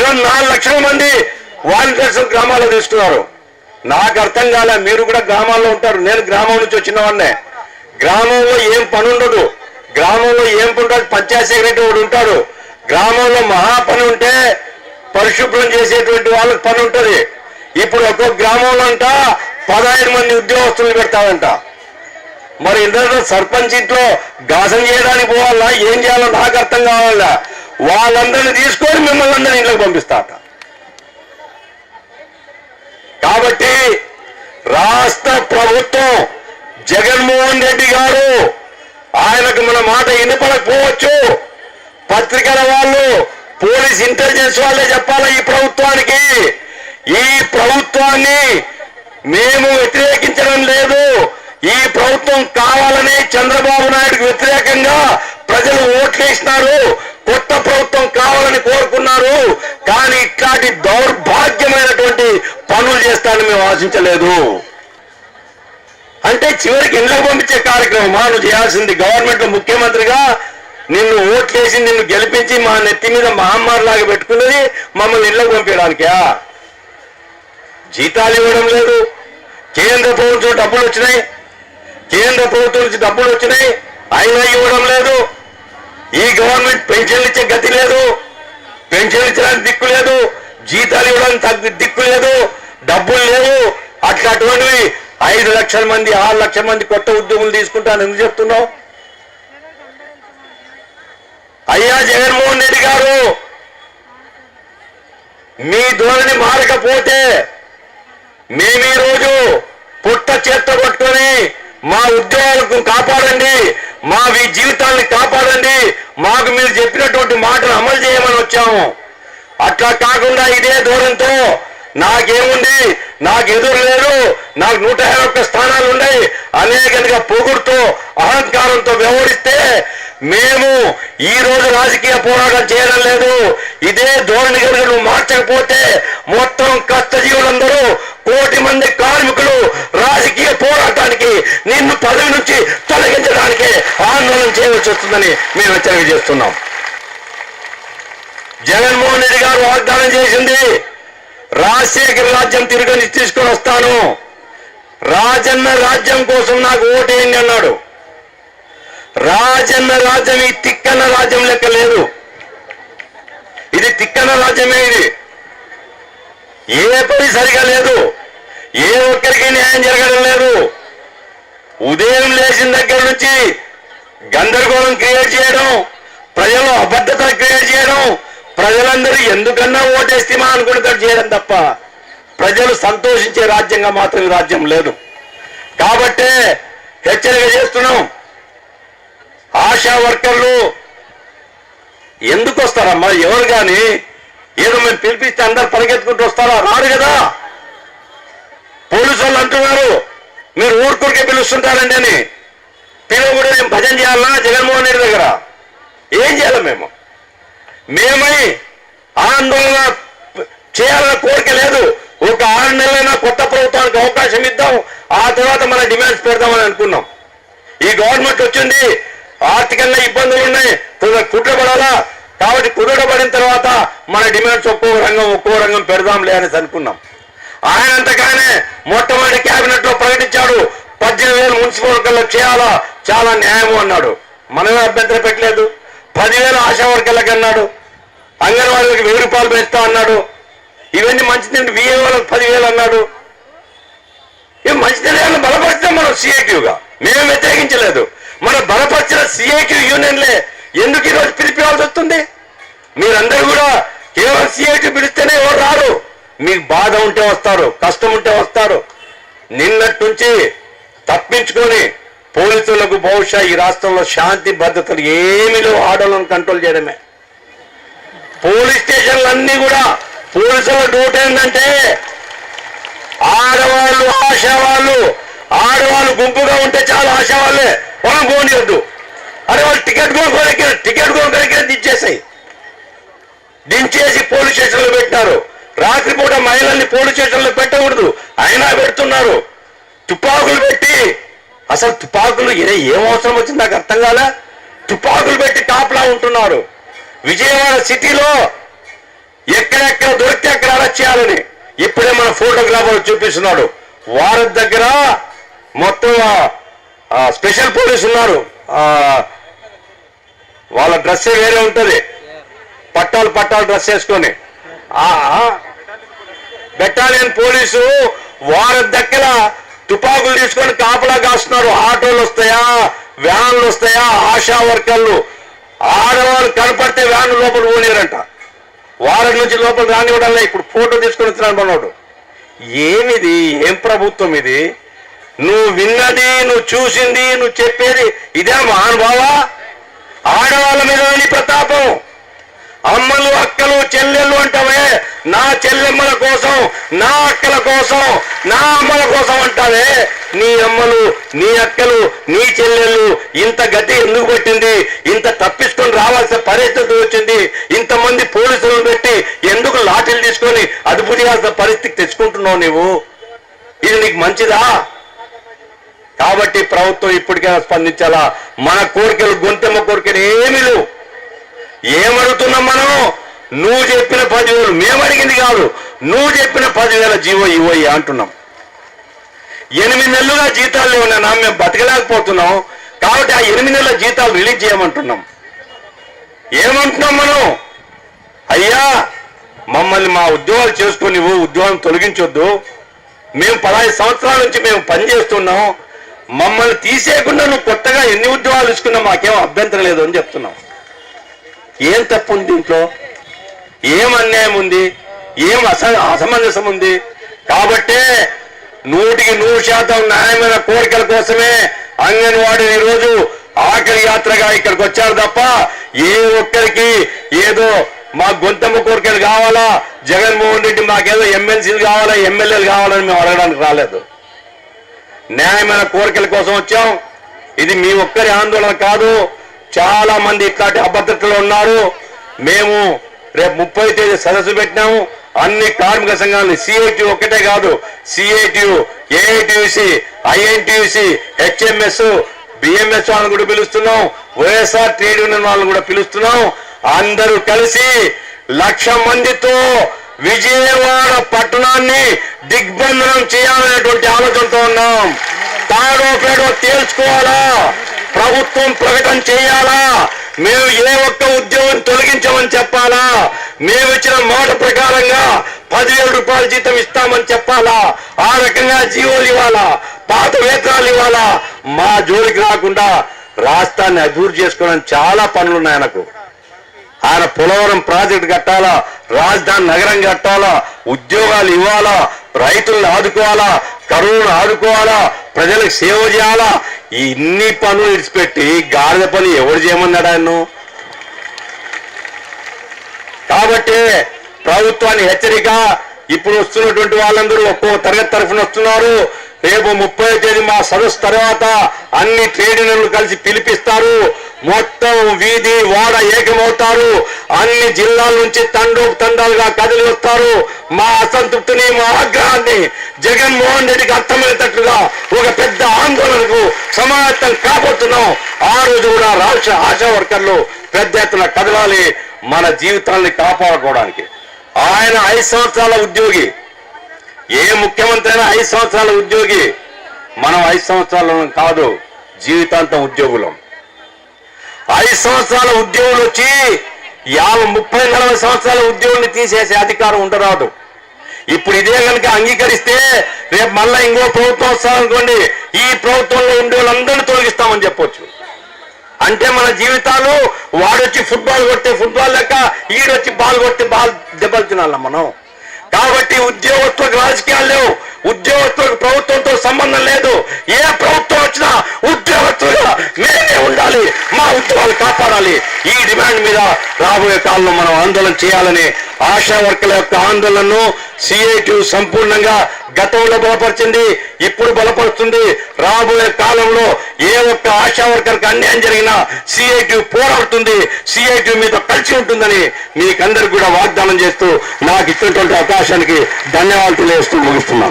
ఈరోజు నాలుగు లక్షల మంది వాలంటీర్స్ గ్రామాల్లో తీసుకున్నారు. నాకు అర్థం కాలే మీరు కూడా గ్రామాల్లో ఉంటారు. నేను గ్రామం నుంచి వచ్చినవాడినే. గ్రామంలో ఏం పని ఉండదు గ్రామంలో ఏం పని ఉండదు పంచాయత్ సెక్రటరీ వాడు ఉంటాడు. గ్రామంలో మహా పని ఉంటే పరిశుభ్రం చేసేటువంటి వాళ్ళకి పని ఉంటుంది. ఇప్పుడు ఒక్కొక్క గ్రామంలో అంట పదహైదు మంది ఉద్యోగస్తులు పెడతారంట మరి ఇందరిలో సర్పంచ్ ఇంట్లో గాసం చేయడానికి పోవాలా? ఏం చేయాలో నాకు అర్థం కావాలా? వాళ్ళందరినీ తీసుకొని మిమ్మల్ని అందరినీ ఇంట్లోకి పంపిస్తాట కాబట్టి రాష్ట్ర ప్రభుత్వం జగన్మోహన్ రెడ్డి గారు ఆయనకు మన మాట వినపడకపోవచ్చు. పత్రికల వాళ్ళు పోలీస్ ఇంటెలిజెన్స్ వాళ్ళే చెప్పాలి ఈ ప్రభుత్వానికి. ఈ ప్రభుత్వాన్ని మేము వ్యతిరేకించడం లేదు ఈ ప్రభుత్వం కావాలని చంద్రబాబు నాయుడుకు వ్యతిరేకంగా ప్రజలు ఓట్లేసినారు కొత్త ప్రభుత్వం కావాలని కోరుకున్నారు. కానీ ఇట్లాంటి దౌర్భాగ్యమైనటువంటి పనులు చేస్తానని మేము ఆశించలేదు. అంటే చివరికి ఇళ్ళకు పంపించే కార్యక్రమం? నువ్వు చేయాల్సింది గవర్నమెంట్ ముఖ్యమంత్రిగా నిన్ను ఓట్లేసి నిన్ను గెలిపించి మా నెత్తి మీద మహమ్మారి లాగా పెట్టుకున్నది మమ్మల్ని ఇళ్ళకు పంపించడానికా జీతాలు ఇవ్వడం లేదు. కేంద్ర ప్రభుత్వం డబ్బులు వచ్చినాయి. కేంద్ర ప్రభుత్వం నుంచి డబ్బులు వచ్చినాయి. అయినా ఇవ్వడం లేదు. ఈ గవర్నమెంట్ పెన్షన్లు ఇచ్చే గతి లేదు. పెన్షన్లు ఇచ్చడానికి దిక్కు లేదు. జీతాలు ఇవ్వడానికి దిక్కు లేదు. డబ్బులు లేవు. అట్లాంటివి ఐదు లక్షల మంది ఆరు లక్షల మంది కొత్త ఉద్యోగులు తీసుకుంటాను ఎందుకు చెప్తున్నావు? అయ్యా జగన్మోహన్ రెడ్డి గారు మీ ధోరణి మారకపోతే మేము ఈ రోజు పుట్ట చేత్త పట్టుకొని మా ఉద్యోగాలకు కాపాడండి. మా మీ జీవితాన్ని కాపాడండి. మాకు మీరు చెప్పినటువంటి మాటలు అమలు చేయమని వచ్చాము. అట్లా కాకుండా ఇదే దూరంతో నాకేముంది? నాకు ఎదురు లేదు నాకు నూట యాభై ఒక్క స్థానాలు ఉన్నాయి. అనేకలుగా పొగుడుతో అహంకారంతో వ్యవహరిస్తే మేము ఈ రోజు రాజకీయ పోరాటం చేయడం లేదు. ఇదే ధోరణి కనుక నువ్వు మార్చకపోతే మొత్తం కష్టజీవులందరూ కోటి మంది కార్మికులు రాజకీయ పోరాటానికి నిన్ను పదవి నుంచి తొలగించడానికి ఆందోళన చేయవలసి వస్తుందని మేము హెచ్చరిక చేస్తున్నాం జగన్మోహన్ రెడ్డి గారు వాగ్దానం చేసింది రాజశేఖర రాజ్యం తిరిగి తీసుకొని వస్తాను. రాజన్న రాజ్యం కోసం నాకు ఓటేయండి అన్నాడు. రాజన్న రాజ్యం ఈ తిక్కన్న రాజ్యం లెక్క లేదు. ఇది తిక్కన్న రాజ్యమే ఇది. ఏ పని సరిగా లేదు ఏ ఒక్కరికి న్యాయం జరగడం లేదు. ఉదయం లేచిన దగ్గర నుంచి గందరగోళం క్రియేట్ చేయడం ప్రజలు అబద్ధత క్రియేట్ చేయడం ప్రజలందరూ ఎందుకన్నా ఓటేస్తేమా అనుకుంటారు చేయడం తప్ప ప్రజలు సంతోషించే రాజ్యంగా మాత్రం రాజ్యం లేదు. కాబట్టే హెచ్చరిక చేస్తున్నాం. ఆశా వర్కర్లు ఎందుకు వస్తారమ్మా ఎవరు కానీ ఏదో మేము పిలిపిస్తే అందరు పరిగెత్తుకుంటూ వస్తారా? రారు కదా. పోలీసు వాళ్ళు అంటున్నారు మీరు ఊరుకూరికే పిలుస్తుంటారండి అని. పిలువకూడదు మేము భజన చేయాలన్నా జగన్మోహన్ రెడ్డి దగ్గర. ఏం చేయాలి మేము? మేమై ఆందోళన చేయాలన్న కోరిక లేదు. ఒక ఆరు నెలలైనా కొత్త ప్రభుత్వానికి అవకాశం ఇద్దాం. ఆ తర్వాత మన డిమాండ్స్ పెడదామని అనుకున్నాం. ఈ గవర్నమెంట్ వచ్చింది ఆర్థికంగా ఇబ్బందులు ఉన్నాయి కుట్ర పడాలా కాబట్టి కుదుటపడిన తర్వాత మన డిమాండ్స్ ఒక్కో రంగం ఒక్కో రంగం పెడదాంలే అనేసి అనుకున్నాం. ఆయన అంతగానే మొట్టమొదటి కేబినెట్లో ప్రకటించాడు పద్దెనిమిది వేలు మున్సిపల్ వర్కర్లకు చేయాలా చాలా న్యాయం అన్నాడు. మనమే అభ్యంతరం పెట్టలేదు. పదివేల ఆశా వర్కర్లకు అన్నాడు. అంగన్వాడీలకు వెయ్యి రూపాయలు పెంచుతా అన్నాడు. ఇవన్నీ మంచిదండి విఏ వాళ్ళకి పదివేలు అన్నాడు. ఇవి మంచిదనాలను బలపరిచాం మనం సిఐక్యూగా మేము వ్యతిరేకించలేదు. మన బలపరిచిన సిఐక్యూ యూనియన్లే. ఎందుకు ఈరోజు పిలిపివాల్సి వస్తుంది మీరందరూ కూడా కేవలం సిఐక్యూ పిలిస్తేనే ఎవరు రారు. మీకు బాధ ఉంటే వస్తారు కష్టం ఉంటే వస్తారు. నిన్నటి నుంచి తప్పించుకొని పోలీసులకు బహుశా ఈ రాష్ట్రంలో శాంతి భద్రతలు ఏమీ లేవు ఆడోళ్ళను కంట్రోల్ చేయడమే. పోలీస్ స్టేషన్లు కూడా పోలీసుల డ్యూటీ ఏంటంటే ఆడవాళ్ళు ఆశావాళ్ళు ఆడవాళ్ళు గుంపుగా ఉంటే చాలా ఆశావాళ్ళే. మనం పోనీయద్దు. అరే వాళ్ళు టికెట్ కొనుక్కోలేక టికెట్ కొనుక్కోలేక ఇచ్చేసాయి. దించేసి పోలీస్ స్టేషన్లో పెట్టినారు. రాత్రిపూట మహిళల్ని పోలీస్ స్టేషన్లో పెట్టకూడదు. అయినా పెడుతున్నారు. తుపాకులు పెట్టి అసలు తుపాకులు ఏ ఏం అవసరం వచ్చింది నాకు అర్థం కాలే. తుపాకులు పెట్టి టాప్లా ఉంటున్నారు. విజయవాడ సిటీలో ఎక్కడెక్కడ దొరికితే అక్కడ అరెస్ట్ చేయాలని ఇప్పుడే మన ఫోటోగ్రాఫర్ చూపిస్తున్నాడు. వారి దగ్గర మొత్తం స్పెషల్ పోలీస్ ఉన్నారు. వాళ్ళ డ్రెస్సే వేరే ఉంటుంది. పట్టాలు పట్టాలు డ్రెస్ వేసుకొని. ఆ, బెటాలియన్ పోలీసు వారి దగ్గర తుపాకులు తీసుకొని కాపలా కాస్తున్నారు. ఆటోలు వస్తాయా? వ్యాన్లు వస్తాయా? ఆశా వర్కర్లు. ఆడవాళ్ళు కనపడితే వ్యాన్ లోపల పోలేరంట. వారం నుంచి లోపల రానివ్వడంలే ఇప్పుడు ఫోటో తీసుకొని వచ్చినాడు మనోడు. ఏమిది? ఏం ప్రభుత్వం ఇది? నువ్వు విన్నది నువ్వు చూసింది నువ్వు చెప్పేది ఇదే మహానుభావా? ఆడవాళ్ళ మీద నీ ప్రతాపం. అమ్మలు అక్కలు చెల్లెళ్ళు అంటావే. నా చెల్లెమ్మల కోసం నా అక్కల కోసం నా అమ్మల కోసం అంటావే. నీ అమ్మలు నీ అక్కలు నీ చెల్లెళ్ళు ఇంత గతి ఎందుకు పెట్టింది? ఇంత తప్పించుకొని రావాల్సిన పరిస్థితి వచ్చింది? ఇంతమంది పోలీసులను పెట్టి ఎందుకు లాఠీలు తీసుకొని అదుపు చేయాల్సిన పరిస్థితి తెచ్చుకుంటున్నావు నీవు? ఇది నీకు మంచిదా? కాబట్టి ప్రభుత్వం ఇప్పటికైనా స్పందించాలా? మన కోరికలు గొంతెమ్మ కోరికలు ఏమీ లేవు. ఏమడుగుతున్నాం మనం నువ్వు చెప్పిన పదివేలు మేము అడిగింది కాదు. నువ్వు చెప్పిన పదివేల జీవో ఇవ్వయి అంటున్నాం. ఎనిమిది నెలలుగా జీతాలు లేవు నాన్న మేము బతకలేకపోతున్నాం. కాబట్టి ఆ ఎనిమిది నెలల జీతాలు రిలీజ్ చేయమంటున్నాం. ఏమంటున్నాం మనం? అయ్యా మమ్మల్ని మా ఉద్యోగాలు చేసుకుని నువ్వు ఉద్యోగం తొలగించొద్దు. మేము పదహైదు సంవత్సరాల నుంచి మేము పనిచేస్తున్నాం మమ్మల్ని తీసేయకుండా నువ్వు కొత్తగా ఎన్ని ఉద్యోగాలు ఇచ్చుకున్నా మాకేం అభ్యంతరం లేదు అని చెప్తున్నాం. ఏం తప్పు ఉంది దీంట్లో? ఏం అన్యాయం ఉంది? ఏం అస అసమంజసం ఉంది? కాబట్టే నూటికి నూరు శాతం న్యాయమైన కోరికల కోసమే అంగన్వాడీ ఈరోజు ఆఖరి యాత్రగా ఇక్కడికి వచ్చారు తప్ప ఏ ఒక్కరికి ఏదో మా గొంతమ్మ కోరికలు కావాలా? జగన్మోహన్ రెడ్డి మాకేదో ఎమ్మెల్సీలు కావాలా? ఎమ్మెల్యేలు కావాలని మేము అడగడానికి రాలేదు. న్యాయమైన కోరికల కోసం వచ్చాం. ఇది మీ ఒక్కరి ఆందోళన కాదు. చాలా మంది ఇట్లాంటి అభద్రతలు ఉన్నారు. మేము రేపు ముప్పై తేదీ సదస్సు పెట్టినాము. అన్ని కార్మిక సంఘాలని సిఐటి ఒక్కటే కాదు CITU AITUC INTUC HMS BMS వాళ్ళని కూడా పిలుస్తున్నాం. వైఎస్ఆర్ ట్రేడ్ యూనియన్ వాళ్ళని కూడా పిలుస్తున్నాం. అందరూ కలిసి లక్ష మందితో విజయవాడ పట్టణాన్ని దిగ్బంధనం చేయాలనేటువంటి ఆలోచనతో ఉన్నాం. తాడో పేడో తేల్చుకోవాలా? ప్రభుత్వం ప్రకటన చేయాలా? మేము ఏ ఒక్క ఉద్యోగం తొలగించమని చెప్పాలా? మేము ఇచ్చిన మాట ప్రకారంగా పదివేల రూపాయల జీతం ఇస్తామని చెప్పాలా? ఆ రకంగా జీవోలు ఇవ్వాలా? పాత వేతనాలు ఇవ్వాలా? మా జోలికి రాకుండా రాష్ట్రాన్ని అభివృద్ధి చేసుకోవడానికి చాలా పనులు ఉన్నాయి ఆయనకు. ఆయన పోలవరం ప్రాజెక్ట్ కట్టాలా? రాజధాని నగరం కట్టాలా? ఉద్యోగాలు ఇవ్వాలా? రైతులను ఆదుకోవాలా? కరువును ఆదుకోవాలా? ప్రజలకు సేవ చేయాలా? ఇన్ని పనులు విడిచిపెట్టి గాడిద పని ఎవరు చేయమన్నాడు ఆయన కాబట్టి ప్రభుత్వాన్ని హెచ్చరిక ఇప్పుడు వస్తున్నటువంటి వాళ్ళందరూ ఒక్కో తరగతి తరఫున వస్తున్నారు. రేపు ముప్పై తేదీ మా సదస్సు తర్వాత అన్ని ట్రేడ్ యూనియన్లు కలిసి పిలిపిస్తారు. మొత్తం వీధి వాడ ఏకమవుతారు. అన్ని జిల్లాల నుంచి తండోపు తండాలుగా కదిలి వస్తారు. మా అసంతృప్తిని మా ఆగ్రహాన్ని జగన్మోహన్ రెడ్డికి అర్థమయ్యేటట్లుగా ఒక పెద్ద ఆందోళనకు సమాయత్తం కాబోతున్నాం. ఆ రోజు కూడా రాష్ట్ర ఆశా వర్కర్లు పెద్ద ఎత్తున కదలాలి మన జీవితాన్ని కాపాడుకోవడానికి. ఆయన ఐదు సంవత్సరాల ఉద్యోగి. ఏ ముఖ్యమంత్రి అయినా ఐదు సంవత్సరాల ఉద్యోగి. మనం ఐదు సంవత్సరాల కాదు జీవితాంతం ఉద్యోగులం. ఐదు సంవత్సరాల ఉద్యోగులు వచ్చి యాభై ముప్పై నలభై సంవత్సరాల ఉద్యోగుల్ని తీసేసే అధికారం ఉండరాదు. ఇప్పుడు ఇదే కనుక అంగీకరిస్తే రేపు మళ్ళీ ఇంకో ప్రభుత్వం వస్తామనుకోండి ఈ ప్రభుత్వంలో ఉండే వాళ్ళందరినీ తొలగిస్తామని చెప్పొచ్చు. అంటే మన జీవితాలు వాడొచ్చి ఫుట్బాల్ కొట్టే ఫుట్బాల్ లెక్క ఈడొచ్చి బాల్ కొట్టి బాల్ దెబ్బలు తినాల మనం. కాబట్టి ఉద్యోగస్తులకు రాజకీయాలు లేవు. ఉద్యోగస్తులకు ప్రభుత్వంతో సంబంధం లేదు. ఏ ప్రభుత్వం వచ్చినా ఉద్యోగస్తులుగా మేమే ఉండాలి. మా ఉద్యోగాలు కాపాడాలి. ఈ డిమాండ్ మీద రాబోయే కాలంలో మనం ఆందోళన చేయాలని ఆశా వర్కర్ల యొక్క ఆందోళనను సిఐటి సంపూర్ణంగా గతంలో బలపరిచింది ఇప్పుడు బలపరుస్తుంది. రాబోయే కాలంలో ఏ ఒక్క ఆశా వర్కర్కి అన్యాయం జరిగినా సిఐటి పోరాడుతుంది. సిఐటి మీద కలిసి ఉంటుందని మీకందరికి కూడా వాగ్దానం చేస్తూ నాకు ఇచ్చినటువంటి అవకాశానికి ధన్యవాదాలు తెలియజేస్తూ ముగిస్తున్నాను.